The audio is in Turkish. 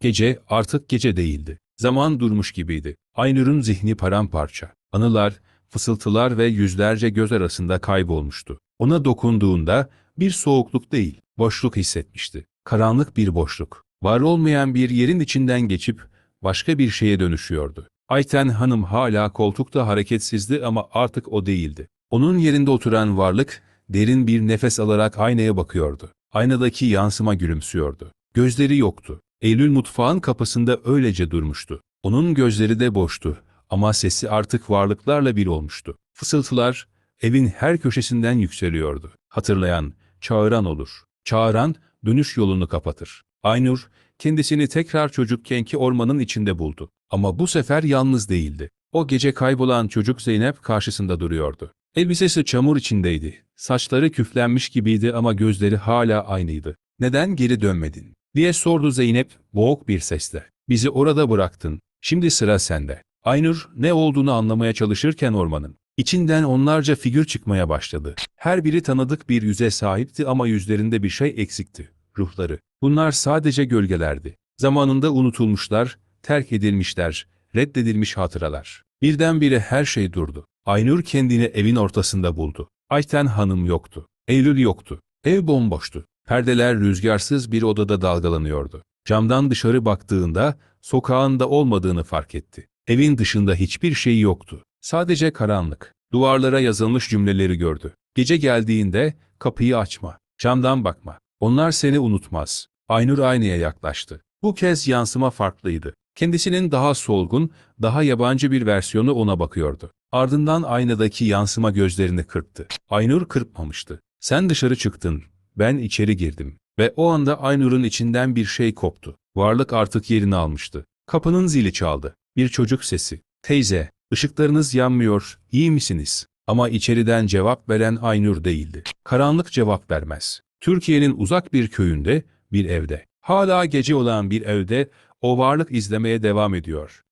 Gece artık gece değildi. Zaman durmuş gibiydi. Aynur'un zihni paramparça. Anılar, fısıltılar ve yüzlerce göz arasında kaybolmuştu. Ona dokunduğunda bir soğukluk değil, boşluk hissetmişti. Karanlık bir boşluk. Var olmayan bir yerin içinden geçip başka bir şeye dönüşüyordu. Ayten Hanım hala koltukta hareketsizdi ama artık o değildi. Onun yerinde oturan varlık derin bir nefes alarak aynaya bakıyordu. Aynadaki yansıma gülümsüyordu. Gözleri yoktu. Eylül mutfağın kapısında öylece durmuştu. Onun gözleri de boştu ama sesi artık varlıklarla bir olmuştu. Fısıltılar evin her köşesinden yükseliyordu. Hatırlayan, çağıran olur. Çağıran dönüş yolunu kapatır. Aynur kendisini tekrar çocukkenki ormanın içinde buldu. Ama bu sefer yalnız değildi. O gece kaybolan çocuk Zeynep karşısında duruyordu. Elbisesi çamur içindeydi. Saçları küflenmiş gibiydi ama gözleri hala aynıydı. Neden geri dönmedin? Diye sordu Zeynep boğuk bir sesle. Bizi orada bıraktın. Şimdi sıra sende. Aynur ne olduğunu anlamaya çalışırken ormanın içinden onlarca figür çıkmaya başladı. Her biri tanıdık bir yüze sahipti ama yüzlerinde bir şey eksikti. Ruhları. Bunlar sadece gölgelerdi. Zamanında unutulmuşlar, terk edilmişler, reddedilmiş hatıralar. Birdenbire her şey durdu. Aynur kendini evin ortasında buldu. Ayten Hanım yoktu. Eylül yoktu. Ev bomboştu. Perdeler rüzgarsız bir odada dalgalanıyordu. Camdan dışarı baktığında sokağında olmadığını fark etti. Evin dışında hiçbir şey yoktu. Sadece karanlık. Duvarlara yazılmış cümleleri gördü. Gece geldiğinde kapıyı açma, camdan bakma. Onlar seni unutmaz. Aynur aynaya yaklaştı. Bu kez yansıma farklıydı. Kendisinin daha solgun, daha yabancı bir versiyonu ona bakıyordu. Ardından aynadaki yansıma gözlerini kırptı. Aynur kırpmamıştı. Sen dışarı çıktın, ben içeri girdim. Ve o anda Aynur'un içinden bir şey koptu. Varlık artık yerini almıştı. Kapının zili çaldı. Bir çocuk sesi. Teyze, ışıklarınız yanmıyor, iyi misiniz? Ama içeriden cevap veren Aynur değildi. Karanlık cevap vermez. Türkiye'nin uzak bir köyünde, bir evde. Hala gece olan bir evde o varlık izlemeye devam ediyor.